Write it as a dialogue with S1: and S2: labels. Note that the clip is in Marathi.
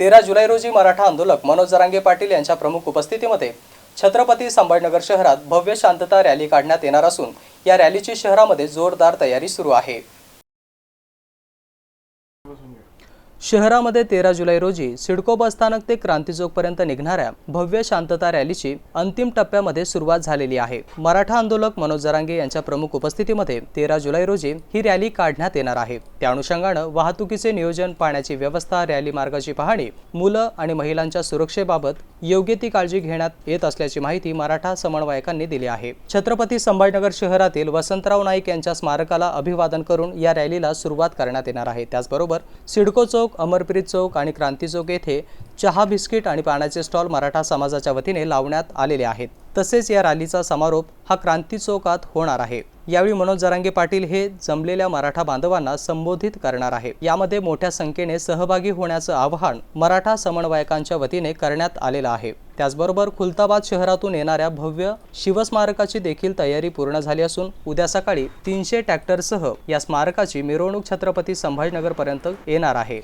S1: तेरा जुलै रोजी मराठा आंदोलक मनोज जरांगे पाटील यांच्या प्रमुख उपस्थितीमध्ये छत्रपती संभाजीनगर शहरात भव्य शांतता रॅली काढण्यात येणार असून या रॅलीची शहरामध्ये जोरदार तयारी सुरू आहे. शहरामध्ये तेरा जुलै रोजी सिडको बसस्थानक ते क्रांती चौकपर्यंत निघणाऱ्या भव्य शांतता रॅलीची अंतिम टप्प्यामध्ये सुरुवात झालेली आहे. मराठा आंदोलक मनोज जरांगे यांच्या प्रमुख उपस्थितीमध्ये तेरा जुलै रोजी ही रॅली काढण्यात येणार आहे. त्या अनुषंगानं वाहतुकीचे नियोजन पाण्याची व्यवस्था रॅली मार्गाची पाहणी मुलं आणि महिलांच्या सुरक्षेबाबत योग्य ती काळजी घेण्यात येत असल्याची माहिती मराठा समन्वयकांनी दिली आहे. छत्रपती संभाजीनगर शहरातील वसंतराव नाईक यांच्या स्मारकाला अभिवादन करून या रॅलीला सुरुवात करण्यात येणार आहे. त्याचबरोबर सिडको चौक चौक अमरप्रीत चौक आणि क्रांती चौक येथे चहा बिस्किट आणि पाण्याचे स्टॉल मराठा समाजाच्या वतीने लावण्यात आलेले आहेत. तसेच या रॅलीचा समारोप हा क्रांती चौकात होणार आहे. यावेळी मनोज जरांगे पाटील हे जमलेल्या मराठा बांधवांना संबोधित करणार आहे. यामध्ये मोठ्या संख्येने सहभागी होण्याचं आवाहन मराठा समन्वयकांच्या वतीने करण्यात आलेलं आहे. त्याचबरोबर खुलताबाद शहरातून येणाऱ्या भव्य शिवस्मारकाची देखील तयारी पूर्ण झाली असून उद्या सकाळी तीनशे ट्रॅक्टरसह या स्मारकाची मिरवणूक छत्रपती संभाजीनगरपर्यंत येणार आहे.